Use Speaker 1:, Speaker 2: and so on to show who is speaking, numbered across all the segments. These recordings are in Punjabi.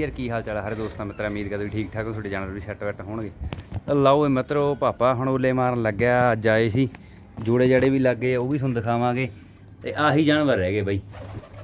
Speaker 1: ਯਾਰ ਕੀ ਹਾਲ ਚਾਲ ਹੈ ਹਰੇ ਦੋਸਤਾਂ ਮਿੱਤਰਾਂ ਉਮੀਦ ਕਰਦੇ ਵੀ ਠੀਕ ਠਾਕ ਹੋ ਤੁਹਾਡੇ ਜਾਨਵਰ ਵੀ ਸੈੱਟ ਵੈਟ ਹੋਣਗੇ। ਲਓ ਇਹ ਮਿੱਤਰੋ ਪਾਪਾ ਹੁਣ ਓਲੇ ਮਾਰਨ ਲੱਗਿਆ ਅੱਜ ਆਏ ਸੀ। ਜੋੜੇ ਜੜੇ ਵੀ ਲੱਗੇ ਉਹ ਵੀ ਤੁਹਾਨੂੰ ਦਿਖਾਵਾਂਗੇ। ਤੇ ਆਹੀ ਜਾਨਵਰ ਰਹਿ ਗਏ ਬਾਈ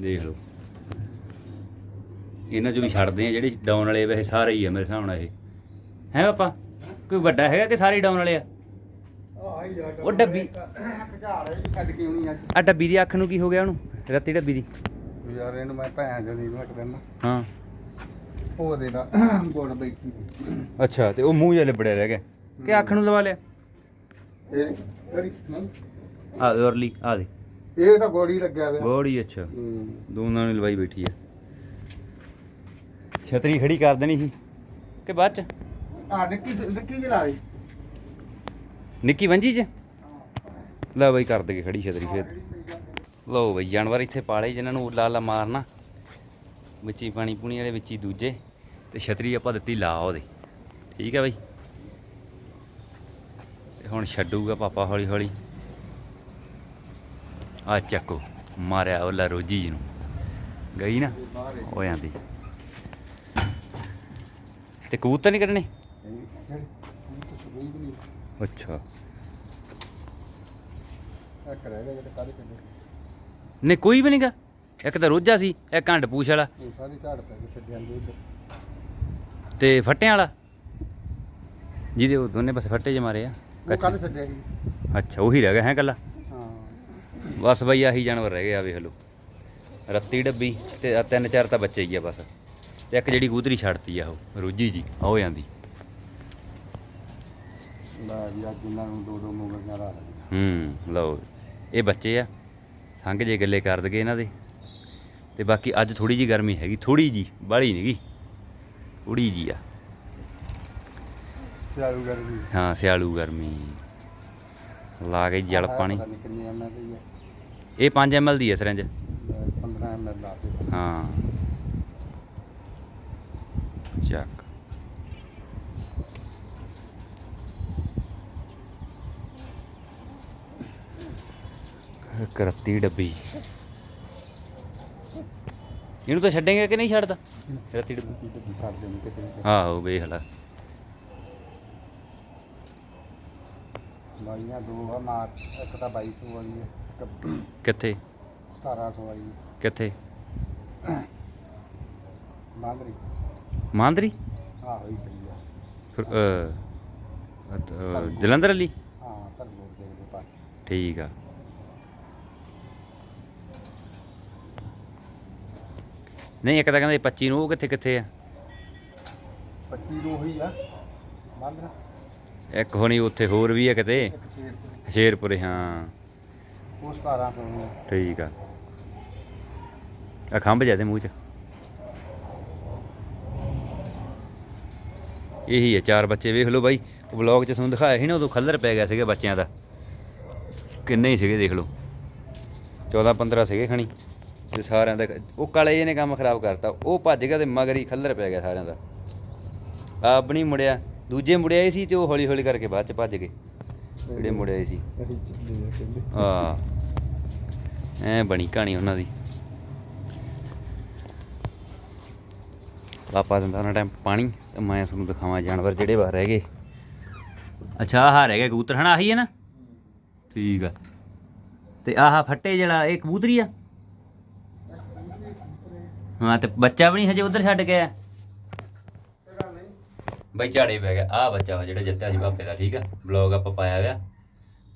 Speaker 1: ਦੇਖ ਲਓ। ਇਹਨਾਂ ਚੋਂ ਵੀ ਛੱਡਦੇ ਆ ਜਿਹੜੇ ਡਾਊਨ ਵਾਲੇ ਵੈਸੇ ਸਾਰੇ ਹੀ ਆ ਮੇਰੇ ਹਿਸਾਬ ਨਾਲ ਇਹ। ਹੈ ਪਾਪਾ ਕੋਈ ਵੱਡਾ ਹੈਗਾ ਕਿ ਸਾਰੇ ਡਾਊਨ ਵਾਲੇ ਆ? ਉਹ ਡੱਬੀ ਆ ਡੱਬੀ ਦੀ ਅੱਖ ਨੂੰ ਕੀ ਹੋ ਗਿਆ ਉਹਨੂੰ? ਰੱਤੀ ਡੱਬੀ ਦੀ।
Speaker 2: ਯਾਰ ਇਹਨੂੰ ਮੈਂ ਭੈਣ ਜਣੀ ਨੂੰ ਇੱਕ ਦਿਨ
Speaker 1: ਹਾਂ।
Speaker 2: ਉਹਦੇ ਦਾ ਗੁੜ ਬੈਠੀ
Speaker 1: ਅੱਛਾ ਤੇ ਉਹ ਮੂੰਹ ਜਿਹਾ ਲਿਬੜਿਆ ਰਹਿ ਗਿਆ। ਕਿ ਅੱਖ ਨੂੰ ਲਵਾ ਲਿਆ?
Speaker 2: ਇਹ ਕਿਹੜੀ ਨਹੀਂ
Speaker 1: ਆ ਅਰਲੀ ਆ ਦੇ।
Speaker 2: ਇਹ ਤਾਂ ਗੋੜੀ ਲੱਗਿਆ ਹੋਇਆ
Speaker 1: ਬੜੀ ਅੱਛਾ।
Speaker 2: ਹੂੰ।
Speaker 1: ਦੋਨਾਂ ਨੇ ਲਵਾਈ ਬੈਠੀ ਆ। ਛਤਰੀ ਖੜੀ ਕਰ ਦੇਣੀ ਸੀ। ਕਿ ਬਾਅਦ ਚ?
Speaker 2: ਆ ਨਿੱਕੀ ਨਿੱਕੀ ਜਿਹੀ ਲਾ ਦੇ।
Speaker 1: ਨਿੱਕੀ ਵੰਜੀ ਚ? ਲੈ ਬਾਈ ਕਰ ਦੇਗੇ ਖੜੀ ਛਤਰੀ ਫਿਰ। ਲਓ ਬਈ ਜਾਨਵਰ ਇੱਥੇ ਪਾਲੇ ਜਿਨ੍ਹਾਂ ਨੂੰ ਉੱਲਾ ਲਾ ਮਾਰਨਾ। ਵਿੱਚੀ ਪਾਣੀ ਪੂਣੀ ਵਾਲੇ ਵਿੱਚ ਹੀ ਦੂਜੇ ਤੇ ਛਤਰੀ ਆਪਾਂ ਦਿੱਤੀ ਲਾ ਉਹਦੇ। ਠੀਕ ਹੈ ਬਾਈ। ਤੇ ਹੁਣ ਛੱਡੂਗਾ ਪਾਪਾ ਹੌਲੀ ਹੌਲੀ ਆ ਚੱਕੋ ਮਾਰਿਆ ਉਹਲਾ ਰੋਜੀ ਜੀ ਨੂੰ। ਗਈ ਨਾ? ਹੋ ਜਾਂਦੀ ਤੇ ਕਬੂਤਰ ਨਹੀਂ ਕੱਢਣੇ? ਅੱਛਾ। ਨਹੀਂ ਕੋਈ ਵੀ ਨਹੀਂਗਾ ਇੱਕ ਤਾਂ ਰੋਜਾ ਸੀ ਇੱਕ ਘੰਟ ਪੂਛ ਵਾਲਾ।
Speaker 2: ਸਾਰੀ ਝਾੜ ਪੈ ਗਈ
Speaker 1: ਤੇ ਫੱਟਿਆਂ ਵਾਲਾ? ਜਿਹਦੇ ਉਹ ਦੋਨੇ ਪਾਸੇ ਫੱਟੇ ਜ ਮਾਰੇ ਆ
Speaker 2: ਉਹ ਕੱਲ ਛੱਡਿਆ ਸੀ।
Speaker 1: ਅੱਛਾ ਉਹੀ ਰਹਿ ਗਿਆ ਹੈ ਕੱਲਾ
Speaker 2: ਹਾਂ।
Speaker 1: ਬਸ ਬਈ ਆਹੀ ਜਾਨਵਰ ਰਹਿ ਗਏ ਆ ਵੇਖ ਲਓ। ਰੱਤੀ ਡੱਬੀ ਤੇ ਆਹ ਤਿੰਨ ਚਾਰ ਤਾਂ ਬੱਚੇ ਹੀ ਆ ਬਸ। ਤੇ ਇੱਕ ਜਿਹੜੀ ਕੂਤਰੀ ਛੱਡਤੀ ਆ ਉਹ ਰੋਜੀ ਜੀ ਆ ਹੋ ਜਾਂਦੀ
Speaker 2: ਲੈ ਜੀ ਅੱਜ ਇਹਨਾਂ ਨੂੰ ਦੋ ਦੋ ਮੂੰਗੀਆਂ ਲਾ ਲਈ
Speaker 1: ਹੂੰ ਲਓ ਇਹ ਬੱਚੇ ਆ। ਸੰਗ ਜੇ ਗੱਲੇ ਕਰ ਦਗੇ ਇਹਨਾਂ ਦੇ। ਤੇ ਬਾਕੀ ਅੱਜ ਥੋੜੀ ਜੀ ਗਰਮੀ ਹੈਗੀ ਥੋੜੀ ਜੀ ਬਾਹਲੀ ਨਹੀਂਗੀ ਥੋੜੀ ਜੀ ਆ।
Speaker 2: ਸਿਆਲੂ ਗਰਮੀ।
Speaker 1: ਹਾਂ ਸਿਆਲੂ ਗਰਮੀ। ਲਾ ਕੇ ਜਲ ਪਾਣੀ। ਇਹ 5 ml ਦੀ ਹੈ ਸਰੰਜ।
Speaker 2: ਲੈ 15 ਐਮਐਲ ਲਾ ਦੇ
Speaker 1: ਹਾਂ। ਚੱਕ। ਕਰਤੀ ਡੱਬੀ। ਇਹਨੂੰ ਤਾਂ ਛੱਡੇਂਗੇ ਕਿ ਨਹੀਂ ਛੱਡਦਾ? ਰੱਤੀ ਡੱਬੀ
Speaker 2: ਕੀ ਛੱਡ ਦੇਣੀ ਕਿਤੇ। ਵੀ।
Speaker 1: ਆਹੋ ਵੇਖ ਲੈ।
Speaker 2: ਬਾਈਆਂ ਦੋ ਆ ਮਾਰ ਇੱਕ ਤਾਂ 2200 ਵਾਲੀ ਹੈ ਇੱਕ
Speaker 1: ਕਿੱਥੇ?
Speaker 2: 1700 ਵਾਲੀ
Speaker 1: ਕਿੱਥੇ?
Speaker 2: ਮਾਂਦਰੀ।
Speaker 1: ਮਾਂਦਰੀ?
Speaker 2: ਆਹੋ ਹੀ ਸਹੀ ਆ।
Speaker 1: ਫਿਰ, ਅਹ, ਜਲੰਧਰ ਵਾਲੀ?
Speaker 2: ਹਾਂ ਧਰਮੋਰ ਦੇ ਦੇ ਪਾਸ।
Speaker 1: ਠੀਕ ਆ। ਨਹੀਂ ਇੱਕ ਤਾਂ ਕਹਿੰਦੇ 25 ਨੂੰ ਉਹ ਕਿੱਥੇ ਕਿੱਥੇ ਆ?
Speaker 2: 25 ਨੂੰ ਉਹੀ ਆ ਮਾਂਦਰਾ
Speaker 1: ਇੱਕ ਹੋਣੀ ਉੱਥੇ ਹੋਰ ਵੀ ਆ ਕਿਤੇ?
Speaker 2: ਤੇ
Speaker 1: ਸ਼ੇਰਪੁਰੇ। ਹਾਂ।
Speaker 2: ਉਹ 1700 ਨੂੰ।
Speaker 1: ਠੀਕ ਆ। ਆ ਖੰਭ ਜਾਦੇ ਮੂੰਹ ਚ। ਇਹੀ ਹੈ ਚਾਰ ਬੱਚੇ ਵੇਖ ਲਓ ਬਾਈ। ਵਲੌਗ ਚ ਤੁਹਾਨੂੰ ਦਿਖਾਇਆ ਸੀ ਨਾ ਉਦੋਂ ਖੱਲਰ ਪੈ ਗਿਆ ਸੀਗਾ ਬੱਚਿਆਂ ਦਾ। ਕਿੰਨੇ ਹੀ ਸੀਗੇ ਦੇਖ ਲਓ। 14 15 ਸੀਗੇ ਖਣੀ। ਤੇ ਸਾਰਿਆਂ ਦਾ ਉਹ ਕਾਲੇ ਨੇ ਕੰਮ ਖਰਾਬ ਕਰਤਾ। ਉਹ ਭੱਜ ਗਿਆ ਤੇ ਮਗਰ ਹੀ ਖੱਲਰ ਪੈ ਗਿਆ ਸਾਰਿਆਂ ਦਾ। ਆਪ ਨਹੀਂ ਮੁੜਿਆ। ਦੂਜੇ ਮੁੜਿਆ ਹੀ ਸੀ ਤੇ ਉਹ ਹੌਲੀ ਹੌਲੀ ਕਰਕੇ ਬਾਅਦ ਚ ਭੱਜ ਗਏ। ਜਿਹੜੇ ਮੁੜਿਆ ਸੀ।
Speaker 2: ਆ
Speaker 1: ਐ ਬਣੀ ਕਹਾਣੀ ਉਹਨਾਂ ਦੀ। ਪਾਪਾ ਦਿੰਦਾ ਉਹਨਾਂ ਟਾਈਮ ਪਾਣੀ ਤੇ ਮੈਂ ਤੁਹਾਨੂੰ ਦਿਖਾਵਾਂ ਜਾਨਵਰ ਜਿਹੜੇ ਬਾਹਰ ਰਹਿ ਗਏ। ਅੱਛਾ ਆਹ ਰਹਿ ਗਿਆ ਕਬੂਤਰ ਹਨਾ ਆਹੀ ਹੈ ਨਾ? ਠੀਕ ਆ। ਤੇ ਆਹ ਫੱਟੇ ਜਿਹੜਾ ਇਹ ਕਬੂਤਰੀ ਆ? ਹਾਂ, ਤੇ ਬੱਚਾ ਵੀ ਨਹੀਂ ਹਜੇ ਉਧਰ ਛੱਡ ਕੇ ਆ ਬਈ ਝਾੜੇ ਪੈ ਗਿਆ। ਆ ਬੱਚਾ ਵਾ ਜਿਹੜਾ ਜਿੱਤਿਆ ਸੀ ਪਾਪੇ ਦਾ, ਠੀਕ ਆ? ਬਲੌਗ ਆਪਾਂ ਪਾਇਆ ਹੋਇਆ।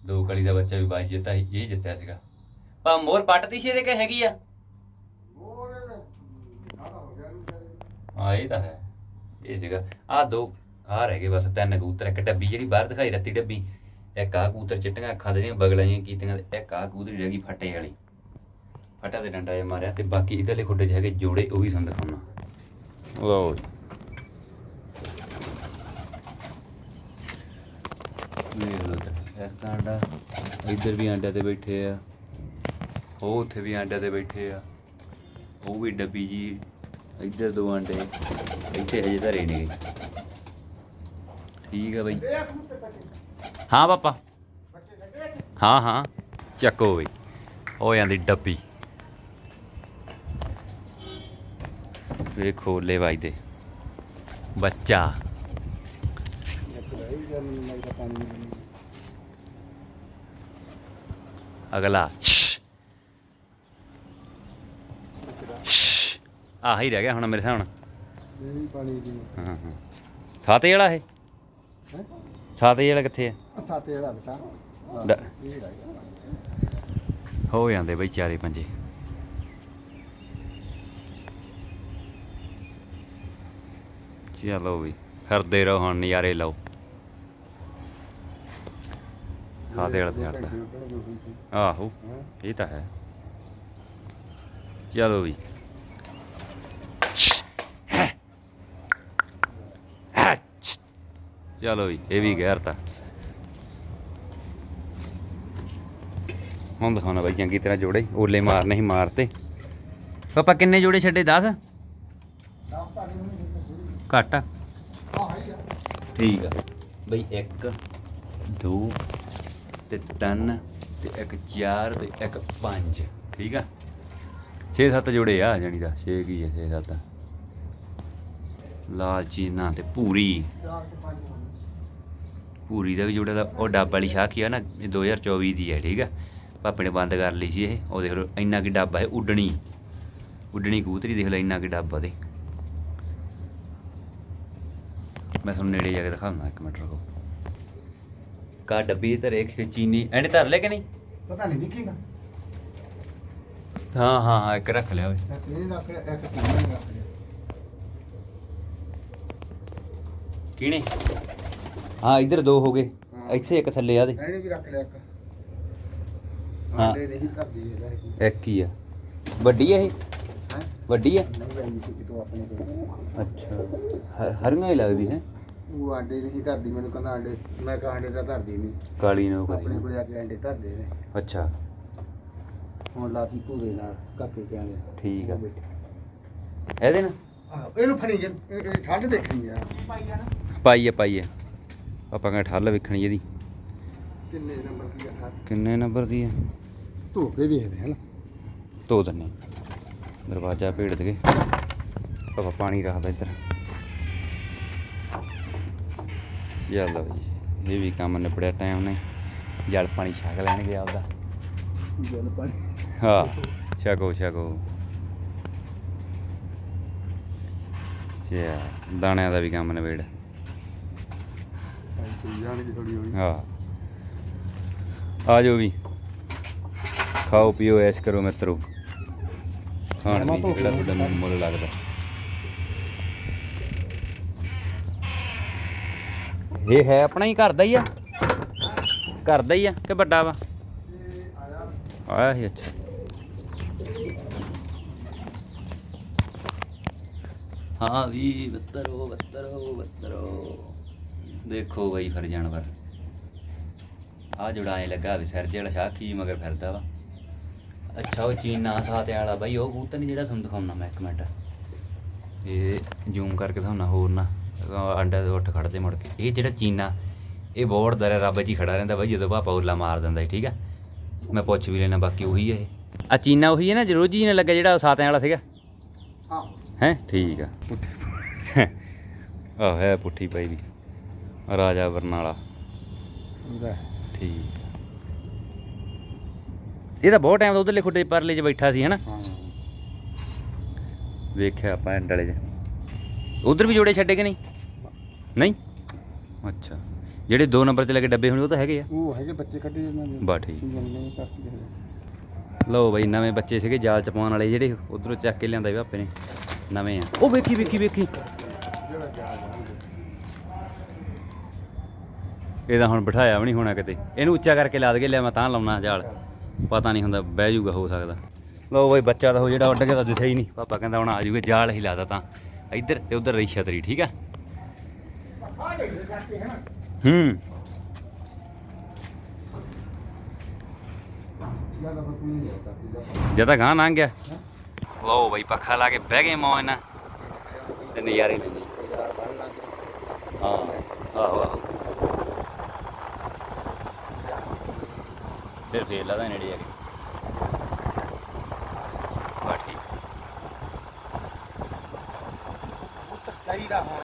Speaker 1: ਦੋ ਕਲੀ ਦਾ ਬੱਚਾ ਵੀ ਬਾਈ ਜਿੱਤਾ ਸੀ, ਇਹ ਜਿੱਤਿਆ ਸੀਗਾ। ਪਾ ਮੋਰ ਪੱਟਦੀ ਸੀ ਇਹਦੇ ਕਿ ਹੈਗੀ ਆ? ਹਾਂ ਇਹ ਤਾਂ ਹੈ। ਇਹ ਸੀਗਾ। ਆ ਦੋ ਆ ਰਹਿ ਗਏ ਬਸ, ਤਿੰਨ ਕਬੂਤਰ, ਇੱਕ ਡੱਬੀ ਜਿਹੜੀ ਬਾਹਰ ਦਿਖਾਈ ਰੱਤੀ ਡੱਬੀ, ਇੱਕ ਆ ਕਬੂਤਰ ਚਿੱਟੀਆਂ ਅੱਖਾਂ ਦੇ ਬਗਲਾਂ ਜਿਹੀਆਂ ਕੀਤੀਆਂ, ਤੇ ਇੱਕ ਆ ਕਬੂਤਰੀ ਰਹਿ ਗਈ ਫੱਟੇ ਵਾਲੀ। ਫਟਾ ਤੇ ਡੰਡਾ ਜਿਹਾ ਮਾਰਿਆ ਤੇ ਬਾਕੀ ਇਧਰਲੇ ਖੁੱਡੇ 'ਚ ਹੈਗੇ ਜੋੜੇ ਉਹ ਵੀ ਤੁਹਾਨੂੰ ਦਿਖਾਉਣਾ। ਲਓ ਜੀ। ਤੇ ਇੱਕ ਆਂਡਾ ਇੱਧਰ ਵੀ ਆਂਡਿਆਂ ਤੇ ਬੈਠੇ ਆ। ਉਹ ਉੱਥੇ ਵੀ ਆਂਡਿਆਂ ਤੇ ਬੈਠੇ ਆ। ਉਹ ਵੀ ਡੱਬੀ ਜੀ ਇੱਧਰ ਦੋ ਆਂਡੇ ਇੱਥੇ ਹਜੇ ਧਰੇ ਨਹੀਂ ਠੀਕ ਆ ਬਈ। ਹਾਂ ਪਾਪਾ। ਹਾਂ ਹਾਂ। ਚੱਕੋ ਬਈ। ਹੋ ਜਾਂਦੀ ਡੱਬੀ। ਵੇ ਖੋਲੇ ਵੱਜਦੇ ਬੱਚਾ। ਅਗਲਾ। ਆਹ ਹੀ ਰਹਿ ਗਿਆ ਹੁਣ ਮੇਰੇ
Speaker 2: ਦੀ
Speaker 1: ਹਾਂ ਹਾਂ। ਸਾਤੇ ਵਾਲਾ ਇਹ? ਸਾਤੇ ਵਾਲਾ ਕਿੱਥੇ ਆ?
Speaker 2: ਸਾਤੇ ਰਹਿ ਗਿਆ
Speaker 1: ਹੋ ਜਾਂਦੇ ਬਈ ਚਾਰੇ ਪੰਜੇ। ਚਲੋ ਵੀ। ਫਿਰਦੇ ਰਹੋ ਹੁਣ, ਨਜ਼ਾਰੇ ਲਓ। ਸਾਤੇ ਵਾਲਾ ਤੇ ਹਟਦਾ ਆਹੋ, ਇਹ ਤਾਂ ਹੈ। ਚਲੋ ਵੀ। ਚਲੋ ਵੀ, ਇਹ ਵੀ ਗੈਰਤਾ ਹੁਣ ਦਿਖਾਉਣਾ ਬਾਈ, ਚੰਗੀ ਤਰ੍ਹਾਂ ਜੋੜੇ। ਓਲੇ ਮਾਰਨੇ ਸੀ ਮਾਰਤੇ। ਪਾਪਾ ਕਿੰਨੇ ਜੋੜੇ ਛੱਡੇ 10 ਘੱਟ ਆ। ਠੀਕ ਆ। ਬਈ 1 2 ਤੇ 3 ਤੇ ਇੱਕ 4 ਤੇ ਇੱਕ 5 ਠੀਕ ਆ? 6-7 ਜੋੜੇ ਆ ਜਾਣੀ ਦਾ 6 ਕੀ ਹੈ 6-7 ਲਾਲ ਚੀਨਾ ਤੇ ਪੂਰੀ। ਪੂਰੀ ਦਾ ਵੀ ਜੋੜਾ ਦਾ ਉਹ ਡੱਬ ਵਾਲੀ ਸ਼ਾਹ ਕੀ ਆ ਨਾ, ਇਹ 2024 ਦੀ ਹੈ ਠੀਕ ਆ? ਪਾਪੇ ਨੇ ਬੰਦ ਕਰ ਲਈ ਸੀ ਇਹ। ਉਹ ਦੇਖ ਲਓ, ਇੰਨਾ ਕੀ ਡੱਬਾ ਹੈ ਉੱਡਣੀ। ਉੱਡਣੀ ਕੂਤਰੀ ਦੇਖ ਲਓ ਇੰਨਾ ਕੀ ਡੱਬਾ ਦੇ ਮੈਂ ਤੁਹਾਨੂੰ ਨੇੜੇ ਜਾ ਕੇ ਦਿਖਾਉਣਾ ਇੱਕ ਮਿੰਟ ਰੁਕੋ। ਕਾ ਡੱਬੀ ਤੇ ਰੇਖ ਸੀ ਚੀਨੀ ਐਂਡ ਧਰ ਲੈ ਕਿ ਨਹੀਂ?
Speaker 2: ਪਤਾ ਨਹੀਂ ਨਿੱਕੀਗਾ
Speaker 1: ਹਾਂ ਹਾਂ ਹਾਂ ਇੱਕ ਰੱਖ ਲਿਆ ਓਏ।
Speaker 2: ਇਹ ਰੱਖ ਲਿਆ, ਇੱਕ ਕਿੰਨਾ ਰੱਖ ਲਿਆ।
Speaker 1: ਕਿਹਨੇ? ਹਾਂ ਇੱਧਰ ਦੋ ਹੋ ਗਏ। ਇੱਥੇ ਇੱਕ ਥੱਲੇ ਆ ਦੇ।
Speaker 2: ਇਹਨੇ ਵੀ ਰੱਖ ਲਿਆ ਇੱਕ।
Speaker 1: ਹਾਂ।
Speaker 2: ਆਂਡੇ ਨਹੀਂ ਕਰਦੀ ਇਹ ਲੈ।
Speaker 1: ਇੱਕ ਹੀ ਆ। ਵੱਡੀ ਆ ਇਹ। ਵੱਡੀ ਆ
Speaker 2: ਨਹੀਂ ਲਈ ਸੀ ਕਿਤੋਂ ਆਪਣੇ ਕੋਲ।
Speaker 1: ਅੱਛਾ। ਹਰੀਆਂ ਹੀ ਲੱਗਦੀ ਹੈ?
Speaker 2: ਉਹ ਆਂਡੇ ਨਹੀਂ ਧਰਦੀ ਮੈਨੂੰ ਕਹਿੰਦਾ ਆਂਡੇ ਮੈਂ ਕਿਹਾ ਆਂਡੇ ਤਾਂ ਧਰਦੀ ਨਹੀਂ।
Speaker 1: ਕਾਲੀ ਨੂੰ
Speaker 2: ਆਪਣੇ
Speaker 1: ਕਰੀ
Speaker 2: ਕੋਲ ਆ ਕੇ ਆਂਡੇ ਧਰਦੇ ਨੇ।
Speaker 1: ਅੱਛਾ।
Speaker 2: ਹੁਣ ਲਾਤੀ ਭੂਰੇ ਨਾਲ ਕਾਕੇ ਕਹਿੰਦੇ
Speaker 1: ਠੀਕ ਆ। ਇਹਦੇ ਨਾਲ?
Speaker 2: ਇਹਨੂੰ ਫੜੀ ਜੇ ਇਹ- ਇਹ ਠੰਡ ਦੇਖਣੀ ਆ।
Speaker 1: ਪਾਈ ਆ ਪਾਈ ਆ। ਆਪਾਂ ਕਹਿੰਦੇ ਠੱਲ ਵੇਖਣੀ ਇਹਦੀ।
Speaker 2: ਕਿੰਨੇ ਨੰਬਰ ਦੀ ਆ ਠੰਡ
Speaker 1: ਕਿੰਨੇ ਨੰਬਰ ਦੀ ਆ?
Speaker 2: ਧੋ ਕੇ ਵੇਖਦੇ ਹਨ
Speaker 1: ਧੋ ਦਿੰਨੇ ਦਰਵਾਜ਼ਾ ਭੇੜ ਦੇ ਆਪਾਂ ਪਾਣੀ ਰੱਖਦਾ ਇੱਧਰ। ਯਾਲਾ ਬਈ ਇਹ ਵੀ ਕੰਮ ਨਿਬੜਿਆ ਟਾਈਮ ਨੇ। ਜਲ ਪਾਣੀ ਛਕ ਲੈਣਗੇ ਆਪਦਾ।
Speaker 2: ਜਲ ਪਾਣੀ।
Speaker 1: ਹਾਂ ਛਕੋ ਛਕੋ। ਚਿਆ ਦਾਣਿਆਂ ਦਾ ਵੀ ਕੰਮ ਨਿਬੇੜ।
Speaker 2: ਹੋਈ।
Speaker 1: ਹਾਂ। ਆ ਜਾਓ ਵੀ। ਖਾਓ ਪੀਓ ਐਸ਼ ਕਰੋ ਮਿੱਤਰੋ। ਖਾਣ
Speaker 2: ਮਾਮਾ
Speaker 1: ਜਿਹੜਾ ਤੁਹਾਡਾ ਮੈਨੂੰ ਮੁੱਲ ਲੱਗਦਾ। ਇਹ ਹੈ ਆਪਣਾ ਹੀ, ਘਰ ਦਾ ਹੀ ਆ? ਘਰ ਦਾ ਹੀ ਆ ਕਿ ਵੱਡਾ ਵਾ? ਆਇਆ ਸੀ ਅੱਛਾ। ਹਾਂ ਵੀ, ਬੱਤਰੋ ਬੱਤਰੋ ਬੱਤਰੋ। ਦੇਖੋ ਬਈ, ਫਿਰ ਜਾਨਵਰ। ਆ ਜੁੜਾ ਲੱਗਾ ਵੀ ਸਿਰ ਜਿਹੜਾ ਸ਼ਾਖੀ ਮਗਰ ਫਿਰਦਾ ਵਾ? ਅੱਛਾ ਉਹ ਚੀਨਾ ਸਾਤੇ ਵਾਲਾ ਬਾਈ ਉਹ ਕਬੂਤਰ ਨਹੀਂ ਜਿਹੜਾ ਤੁਹਾਨੂੰ ਦਿਖਾਉਣਾ ਮੈਂ ਇੱਕ ਮਿੰਟ। ਇਹ ਜ਼ੂਮ ਕਰਕੇ ਦਿਖਾਉਣਾ ਹੋਰ ਨਾ। ਅੰਡਾ ਦੇ ਉੱਠ ਖੜਦੇ ਮੁੜ ਕੇ। ਇਹ ਜਿਹੜਾ ਚੀਨਾ ਇਹ ਬੋਰਡ ਦਰ ਰੱਬ ਜੀ ਖੜਾ ਰਹਿੰਦਾ ਬਾਈ ਜਦੋਂ ਭਾਪਾ ਉਰਲਾ ਮਾਰ ਦਿੰਦਾ ਠੀਕ ਆ? ਮੈਂ ਪੁੱਛ ਵੀ ਲੈਣਾ ਬਾਕੀ ਉਹੀ ਹੈ ਇਹ। ਆ ਚੀਨਾ ਉਹੀ ਹੈ ਨਾ ਜਰੋਜੀ ਜੀ ਨੇ ਲੱਗਾ ਜਿਹੜਾ ਸਾਤਿਆਂ ਵਾਲਾ ਸੀਗਾ?
Speaker 2: ਹਾਂ।
Speaker 1: ਹੈ? ਠੀਕ ਆ। ਆਹ ਹੈ ਪੁੱਠੀ ਪਈ ਵੀ ਰਾਜਾ ਬਰਨਾਲਾ।
Speaker 2: ਉਹਦਾ
Speaker 1: ਠੀਕ। ਇਹ ਤਾਂ ਬਹੁਤ ਟਾਈਮ ਤੋਂ ਉਧਰਲੇ ਖੁੱਡੇ ਪਰਲੇ 'ਚ ਬੈਠਾ ਸੀ ਹਨਾ? ਵੇਖਿਆ ਆਪਾਂ ਐਂਡ ਵਾਲੇ 'ਚ। ਉਧਰ ਵੀ ਜੋੜੇ ਛੱਡੇ ਕਿ ਨਹੀਂ? ਨਹੀਂ? ਅੱਛਾ। ਜਿਹੜੇ 2 ਨੰਬਰ ਤੇ ਲੱਗੇ ਡੱਬੇ ਹੋਣੇ ਉਹ ਤਾਂ ਹੈਗੇ ਆ।
Speaker 2: ਉਹ ਹੈਗੇ ਬੱਚੇ ਕੱਢੇ ਉਹਨਾਂ ਨੇ।
Speaker 1: ਬਾ ਠੀਕ। ਲਓ ਬਈ ਨਵੇਂ ਬੱਚੇ ਸੀਗੇ ਜਾਲ ਚ ਪਾਉਣ ਵਾਲੇ ਜਿਹੜੇ ਉਧਰੋਂ ਚੱਕ ਕੇ ਲਿਆਂਦਾ ਵੀ ਆਪੇ ਨੇ। ਨਵੇਂ ਆ। ਉਹ ਵੇਖੀ ਵੇਖੀ ਵੇਖੀ। ਇਹਦਾ ਹੁਣ ਬਿਠਾਇਆ ਵੀ ਨਹੀਂ ਹੋਣਾ ਕਿਤੇ। ਇਹਨੂੰ ਉੱਚਾ ਕਰਕੇ ਲਾ ਦਗੇ ਲਿਆ ਮੈਂ ਤਾਂ ਲਾਉਣਾ ਜਾਲ। ਪਤਾ ਨਹੀਂ ਹੁੰਦਾ, ਬਹਿ ਜਾਊਗਾ, ਹੋ ਸਕਦਾ। ਲਓ ਬਈ, ਬੱਚਾ ਤਾਂ ਉਹ ਜਿਹੜਾ ਉੱਡ ਗਿਆ ਤਾਂ ਦਿਸਿਆ ਹੀ ਨਹੀਂ। ਪਾਪਾ ਕਹਿੰਦਾ ਹੁਣ ਆ ਜਾਊਗਾ, ਜਾਲ ਹੀ ਲਾਦਾ ਤਾਂ। ਇੱਧਰ ਤੇ ਉੱਧਰ ਰਹੀ ਛਤਰੀ, ਠੀਕ ਆ? ਹੂੰ।
Speaker 2: ਜ਼ਿਆਦਾ ਜਦ
Speaker 1: ਤਾਂ ਗਾਂ ਲੰਘ ਗਿਆ। ਲਓ ਬਈ, ਪੱਖਾ ਲਾ ਕੇ ਬਹਿ ਗਏ ਮੌਜ ਨਾਲ ਤੇ ਨਜ਼ਾਰੇ ਲੈਂਦੇ ਹਾਂ, ਆਹੋ ਆਹੋ। ਫਿਰ ਫੇਰ ਲਾਦਾ ਨੇੜੇ ਜਾ ਕੇ। ਬਾ ਠੀਕ।
Speaker 2: ਪੁੱਤਰ ਚਾਹੀਦਾ ਹੁਣ।